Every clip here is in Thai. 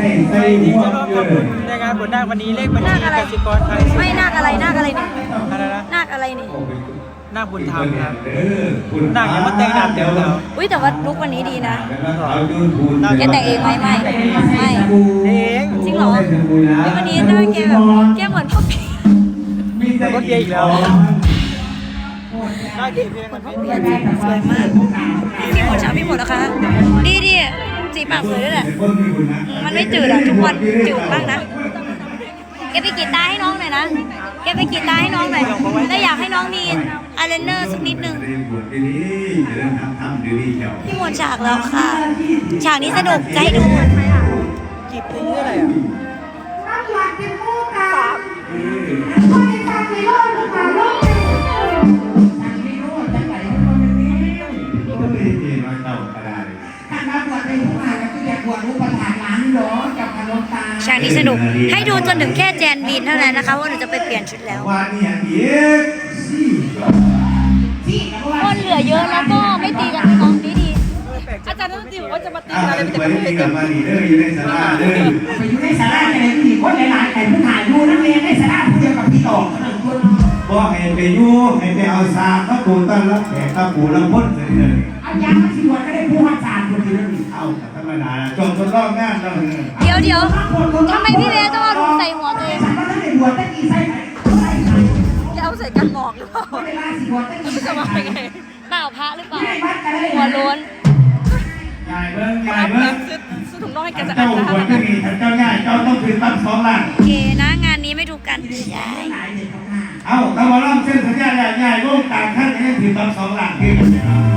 ให้ใส่จริงหัวจะร่วมเกิทำบุนญในงานบุญนาควันนี้เลขบัญชีกสิกรไทยไม่นาคอะไรนาคอะไรนี่อะไรนะนาคอะไรนี่นาคบุญธรรมครับเออคุณนาคยังมาแต่งดำเดี๋ยวเราอุ้ยแต่ว่าลุกวันนี้ดีนะเอาแกแต่งเองไหมไม่ไม่เองจริงเหรอวันนี้หน้าแกแบบแกเหมือนพ่อเปียแต่ก็เกยร์อีกแล้วได้กี่เพลงเหมือนพ่อเปียสวยมากพี่หมดใช่ไหมพี่หมดนะคะดี สีปากสวยด้วยแหละมันไม่จืดอะทุกวันจืดมากนะแกไปกีดตาให้น้องหน่อยนะแกไปกีดตาให้น้องหน่อยแล้วอยากให้น้องมีอายไลเนอร์สักนิดนึงพี่หมดฉากแล้วค่ะ ฉากนี้สนุกจะให้ดูกี่เพลงนี่อะไรอะน้ำหลักเป็นผู้กาบไม่ตามในโลกหรือเปล่าโลกถ้า มาบวชเป็นผู้มาก็คืออยากบวชรู้ประธานร้านหรอกับขนมตาฉากนี้สนุก ให้ดูจนถึงแค่แจนบีนเท่านั้นนะคะว่าหนูจะไปเปลี่ยนชุดแล้ว ว่านี่อย่างนี้สี่ที่กับว่าคนเหลือเยอะแล้วก็ไม่ตีกันน้องดีดี อาจารย์นักดนตรีบอกว่าจะมาตีอ่าอะไรไปเป็นแต่ไม่เคยกัเก็บบมาดีเด้ออยู่ในสาราเด้อไปอยู่ในสาราจะได้ผู้คนหลายๆแต่ผู้ถ่ายดูนักเรียนในสาราผู้เดียวกับพี่ต่อขนาดคนบ่ให้ไปอยู่ให้ไปเอาสากพระปูต้อนรับแขกพระปูลำพ้นเลยเด้ อเอายามาสิบวชก็ได้ผู้ว่าจารย์คนเดียวนี่เอาธรรมดาจงทดลองงานแล้วเด้อเดี๋ยวเดี๋ยวทำไมพี่เวย์ต้องเอาถุงใส่หัวตัวเองฉันก็ได้บวชตั้งกี่ไส้ไหนไส้ไหนจะเอาใส่กันหมอกหรือเปล่าก็ได้ลาสิบวชตั้งกี่ไส้จะไหนมาไงเปล่าพระหรือเปล่าที่ในวัดก็ได้หัวโล้นยายเบิ้งยายเบิ้งซื้อซื้อถุงน่องให้แกจะเจ้าบวชที่นี่ท่านเจ้าง่ายเจ้าต้องคืนตั้งสองล้านโอเคนะงานนี้ไม่ถูกกันใช่หลายเด็กของงานเอาถ้ามาล่ำเส้นสัญญาใหญ่ใหญ่ลูกต่างขั้นยังถือตั้งสองล้านคื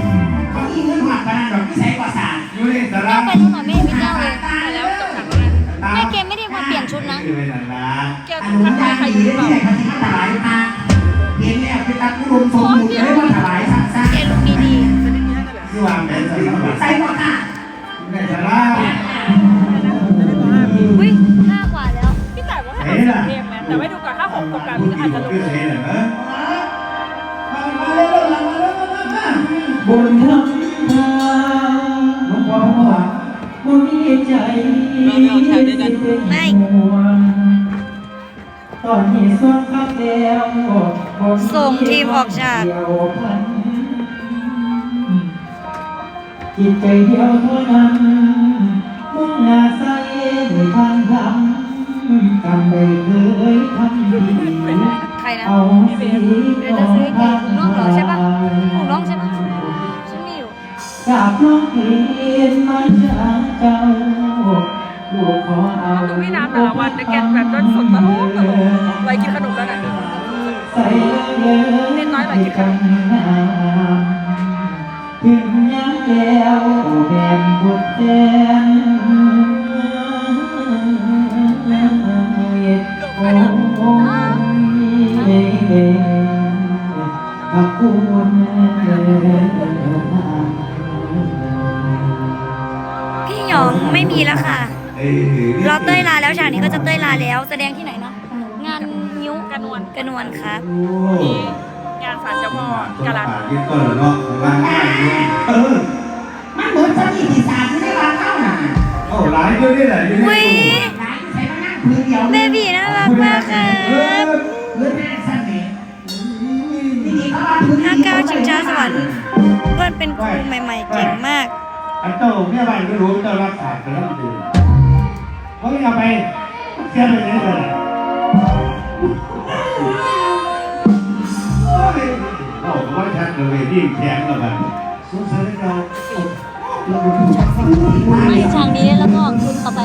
ในสาราเจ้าไปตรงไม่เห็นพี่เจ้าเลยตายแล้วจบหนังแล้วนะไม่เกมไม่ได้มาเปลี่ยนชุดนะอยู่ในนั่นนะแกอันนู้นได้ใครอยู่หรือเปล่าที่เขายมาเห็นแล้วคือตาคุรุมสมบูรณ์เลยว่าถวายสักซ่าเกมลุกดีที่วางแผนสำหรับใส่หมดอะในสาราๆอุ้ยห้ากว่าแล้ว พี่แต่ว่าให้เอาเพลงไหมแต่ไม่ดูก่อนถ้าหกตกกันอาจจะลง ส่งทีมออกฉากจิตใจเดียวเท่านั้นมุ่งหน้าใส่ในทางธรรมกำไม่เคยทำดีใครนะเอาสีเดี๋ยวจะซื้อเกมของน้องเหรอใช่ปะของน้องใช่ปะฉันมีอยู่จากน้องเพียนมาจากเจ้า ดูพี่น้ำแต่ละวันแต่แกแบบต้นสดตลกตลกไว้กินขนมแล้วนะเลยเล่นน้อยหน่อยกินขนมถึงยังแล้วแดนบุตรแดนโอ้ยขอบคุณพี่หยองไม่มีแล้วค่ะ เราเต้ยลาแล้วฉากนี้ก็จะเต้ยลาแล้ว แสดงที่ไหนนะงานนิ้วกระนวลกระนวลครับมีงานศาลเจ้าพ่อกาลันยึดต้นเนาะวางง่ายเออมันเหมือนสถิติศาสตร์ที่ได้วางเข้าน่ะเอาหลายอยู่นี่แหละอยู่อุ้ยหลายใช้มานั่งพื้นเดียวเบบีน่ารักมากครับพื้นแม่สั้นเนี่ยจริงๆเขาว่าพื้นห้าเก้าชิงช้าสวรรค์เพื่อนเป็นครูใหม่ ๆ เก่งมากอันเจ้าแม่บ้านก็รู้เจ้ารักษาไปแล้วดี เขาไม่เอาไปเสียไปไหนเลยโอ้ว่ทันเลยที่แข็งแล้วกันสงสัยเราฉางนี้แล้วก็คุณต่อไป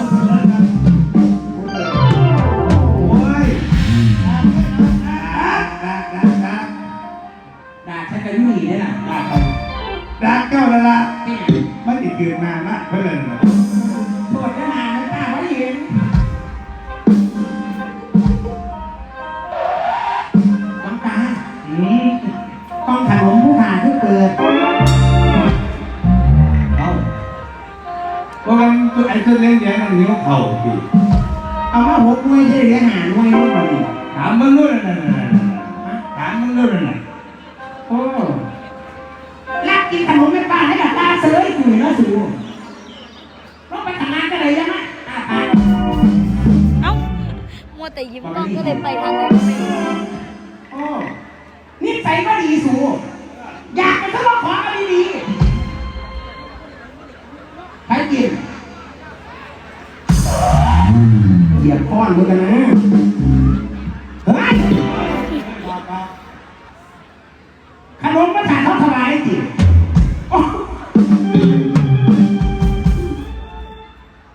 เข่าปีเอามาหกหน่วยที่เหลือหาหน่วยนู่นนี่ถามมึงด้วยนะถามมึงด้วยนะโอ้รักกินขนมไม่ป้าให้กับตาเสยอยู่แล้วสูต้องไปทำงานกันเลยยังไงตาปาแต่ยิ้มกล้องก็เลยไปทางนั้นก็ไม่รู้โอ้นิสัยก็ดีสูอยากไปทดลองของอะไรดีๆใครกิน สียบก้อนมือกันนะเฮ้ยขนมมาถ่ายทอดถวายจริงโอ้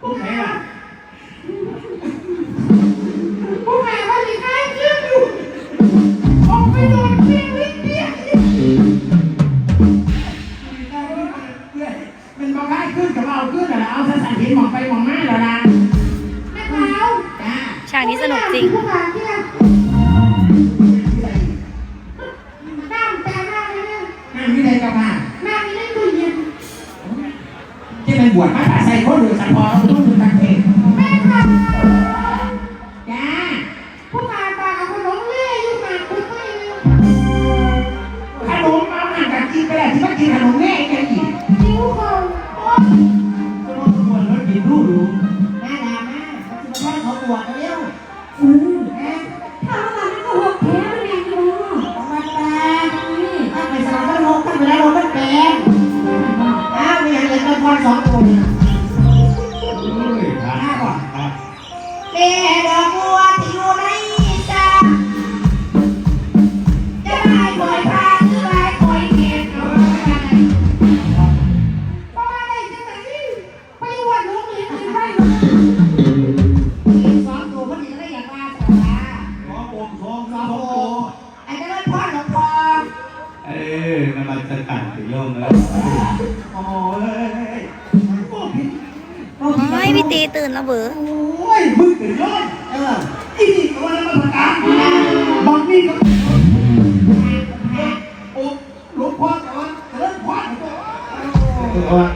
ผู้ใครล่ะผู้แม่ว่ามีใครเยี่ยมอยู่ออกไปโดนเพียงนิดเดียวเป็นมาค่าขึ้นกับเราขึ้นเหรอเอาสสันหินมองไปมองมาเหรอนะแม่เท้าจ้า ฉากนี้สนุกจริงผู้ขาเนี่ยน้ำแต่น้ำนี่เนี่ยนั่นมีอะไรกับมาน้ำนี่ได้ตู้เย็นที่เป็นบวชมาถ่ายใส่คนหรือสัพพอต้องดูตัง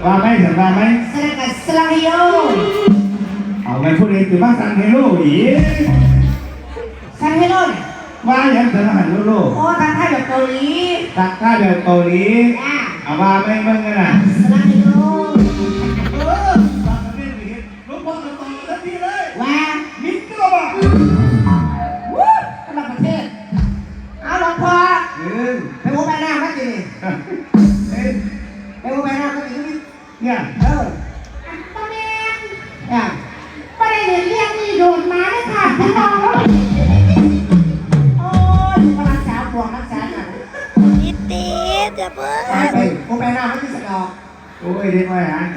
ว่าไม่ถึงว่าไหมสลักกับสลักโยเอาไปพูดเองคือว่าสั่งเฮโร่อีสังเฮโร่เนี่ยว่าอย่างจะหันโลกโอ้ทางไทยแบบเกาหลีตักข้าเดียวเกาหลีจ้าเอาว่าไม่เมื่อไงน่ะ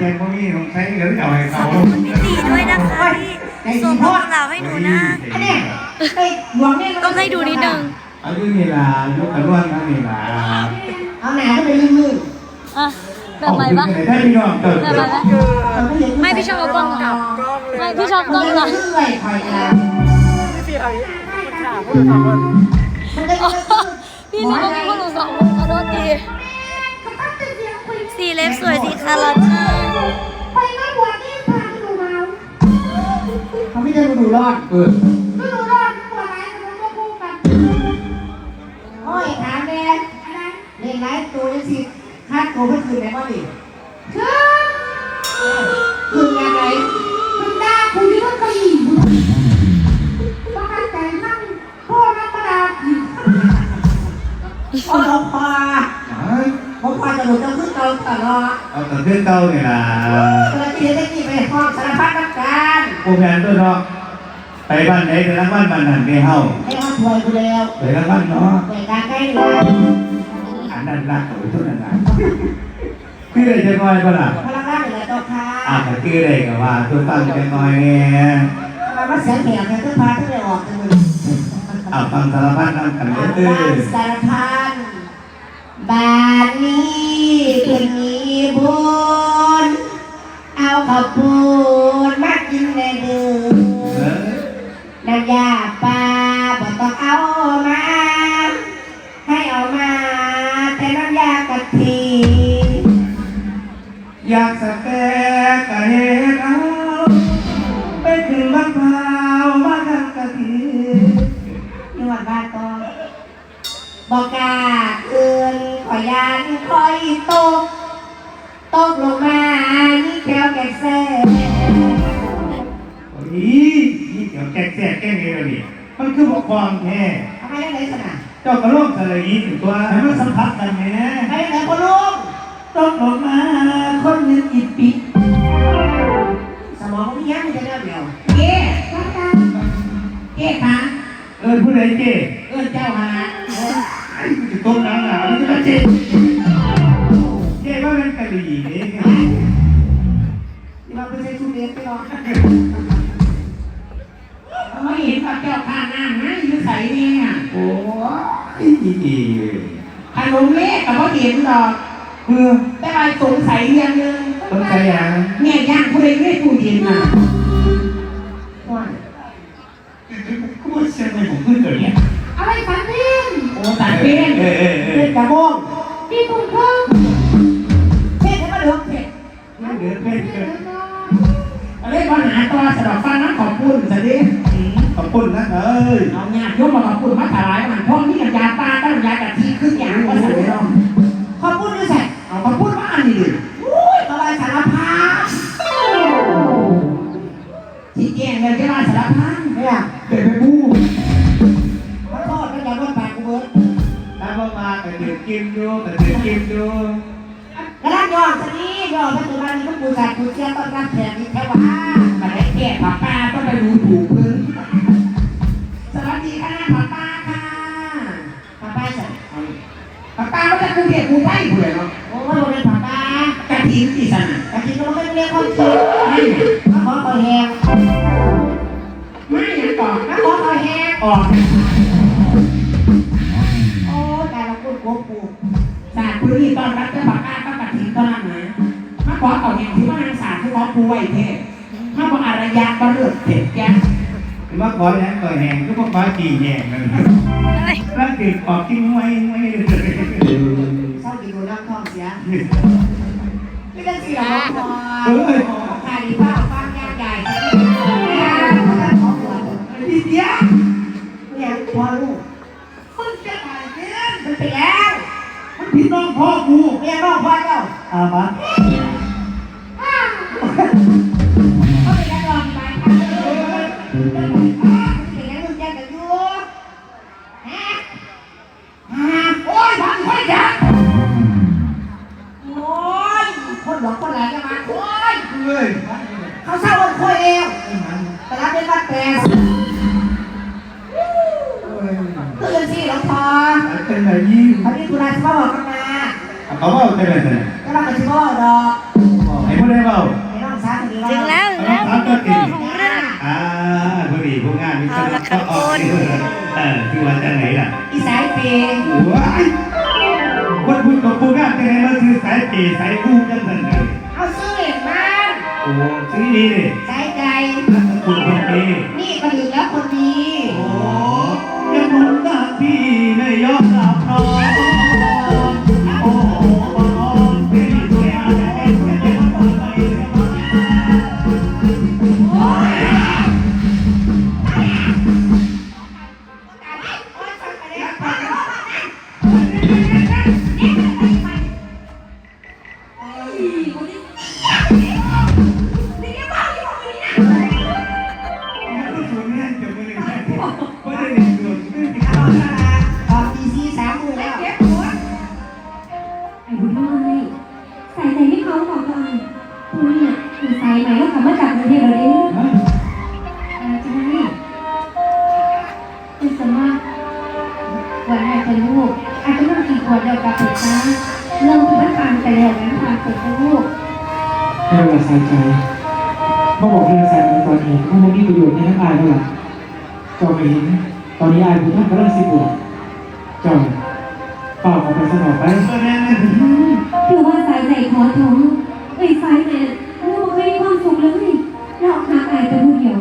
วัยหาแจงพวกนี้ต้องใช้เงินเอาให้เขาพี่ตีด้วยนะคะที่ส่งเรื่องราวให้หนูนะ อันเนี้ยไปหลวงเนี่ยต้องให้ดูนิดนึงอายุนี่ล่ะยกกระด้วนนั่นนี่ล่ะเอาหนาก็ไปลื่นอะแบบใหม่ปะถ้าพี่น้องเกิดแบบใหม่ปะๆไม่พี่ชอบเอากล้องหลังไม่พี่ชอบกล้องหลังเรื่อยๆคอยเอาอ๋อพี่นึกว่ามีคนหนูสองคนขอโทษทีก็ตั้งแต่เสียงคุยสีเล็บสวยสีคาราจ้าไปมาบวชนี่พาไปดูเมาเขาไม่ได้มาดูรอดเออก็ดูรอดบวชไรมันก็พูดกันโอ้ยถามแม่อะไรเล่นไรตัวยังสิค่าตัวเพิ่มคืนไหนบ้างดิ ลอดเอาแต่เพื่อนเก่าเนี่ยล่ะเวลาที่ได้กี่ไปห้องสารพัดนักการโอ้แมนตัวเนาะไปบ้านไหนไปรักบ้านบ้านนั้นไปเฮาให้ห้องถวยกูแล้วไปรักบ้านเนาะถวยการใกล้เลยอันนั้นรักเอาตัวนั้นรักพี่ได้จะน้อยป่ะล่ะพลังร่างเหลือตัวค่ะอะแต่พี่ได้ก็ว่าตัวตั้งจะน้อยเนี่ยมาว่าเสียงแหบเนี่ยก็พาที่ไปออกกันเลยอะฟังสารพัดนั่งกันบ้เด้อานสารพันบ้านนี้ เป็นมีบุญเอาข้าวปูนมากินในเดือเอ แซ่โอ้ยนี่เดี๋ยวแกะแกะแกะนี่เลยนี่มันคือบอกความแท้ทำไมได้ไหนขนาดเจ้ากระโลกสลายถึงตัวให้มันสัมผัสกันไหมนะไปไหนพ่อลุงต้องออกมาคนเงินอีปิสมองมันยังไม่ได้เดียวเก้ป้าตาเก้ขาเออผู้ใดเจ๊เอื้อนเจ้าหาไอ้จะต้มน้ำหนาวนี่จะเจ๊เจ๊ว่าเป็นกะหรี่นี่ที่เราไปใช้ชุดเรียนไปรอไม่เห็นว่าเจ้าข้าน้ำนะอยู่ใส่เนี่ยโอ้ยอีอีขนมเล็กกับพ่อเห็นดอกเพื่อแต่ว่าสงสัยเรื่องหนึงต้องใช้ยางเนี่ยย่างผู้ใดไม่ตู้เย็นน่ะว่ากูว่าเสียงในผมขึ้นเกิดเนี่ยอะไรฝันเล่นโอ้สารเป็นเออเออเอเล่อนกระโมงปีกุ่มครึ่งเช็ดให้มันเหลืองเผ็ดเดือดเพ่นเกิดอะไรปัญหาตัวสะดอกฟังน้ำขอบคุณสิ ขอบคุณนะเอ้ยเอาเนี่ยยกมาขอบคุณมาถวายมันพวกนี้กับยาปลาตั้งยากะทิขึ้นอย่างก็สั่งเราขอบคุณด้วยแซ่เอาขอบคุณว่าอันนี้ดิอุ้ยตะไลสารพัดที่แจ้งเลยจะมาสารพันเนี่ยเกิดไปบู้ขอโทษนะอย่าว่าปากกูเบิร์ดถ้าพ่อมาแต่เดือดกินดูแต่เดือดกินดูกระด้างยอมสนี้ยอมปัจจุบันนี้ก็ปูสัตว์ปูเชียต้อนรับแขกอีกแค่ว่ามาได้แก้ป้าป้าต้องไปดูถูกพื้น จะกรุงเทพกรุงไทยเผื่อเนาะโอ้ยโรงเรียนป้าป้ากะทิที่สั่นแต่จริงๆเราไม่เรียกคนคิดไม่มาขอคอยแหงไม่ยังต่อมาขอคอยแหงออกโอ้แต่เราพูดโกปูศาสตร์พื้นที่ต้อนรับเจ้าป้าป้าก็กะทิต้อนรับนะมาขอเอาอย่างที่ว่านางศาสตร์ที่ขอปูไว้เท่ถ้าบอกอารยะก็เลือกเผ็ดแกหรือว่าขอแห้งก่อแห้งก็พวกฟ้าจีแห้งนั่นอะไรร่างกายออกกินไว้ไว้เลยเศร้าดีดูน้ำท่องเสียไม่ต้องสีหรอกพอเฮ้ยขาดีผ้าฟังยากใหญ่เนี่ยของหัวดีเดียเนี่ยพอลูกมันจะตายเกินมันไปแล้วมันพี่น้องพ่อกูเนี่ยน้องพ่อเจ้าอ่ามา เป็นไรยี่เขามีธุระที่พ่อบอกกันมาเขาเบาเป็นไรเนี่ยก็เราไปที่พ่อดอกไอ้พวกได้เบาไอ้น้องสาวคนนี้ว่าถึงแล้วถึงแล้วมีโกโก้ของเรื่องอ่าพอดีพวกงานมีคนก็ออกเออคือวันจะไหนล่ะอีสายเปย์ว้ายคนพูดกับพวกงานเป็นไงมันคือสายเปย์สายคู่กันสันเลยเอาซื้อเหรียญมาโอ้ซื้อดีเลยสายใจคุณคนเอนี่ก็ถึงแล้วคน ให้เราบอกให้เราใส่ใจตอนนี้มันไม่มีประโยชน์ในทั้งอายเท่าไหร่จอมเห็นตอนนี้อายผู้ท่านกำลังสิบวกจอมเปล่าของไปสนองไปคือว่าสายใจขอท้องไอ้สายแม่เราเคยมีความสุขเลยเราหาอายแต่ผู้เดียว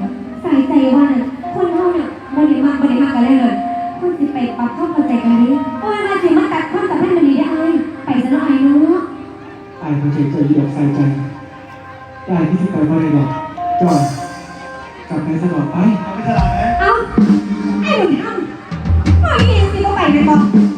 สายใจว่าน่ะคนเฮาเนี่ยบ่ได้มากบ่ได้มากกันเลยเลยคนสิไปปรับเข้าใจกันนี้โอ้ยมาสิมาตัดความสัมพันธ์มันดีได้อายไปซะเนาะอายเนาะอายคนเฉยเฉยดอกใส่ใจ ได้ที่สิบไปบ่ได้ดอกจอมกลับไปสนองไปเอาไปสลับไหม เอ้าไอ้หนุ่มทำปล่อยเองสิบ่ไปแม่นบ่เ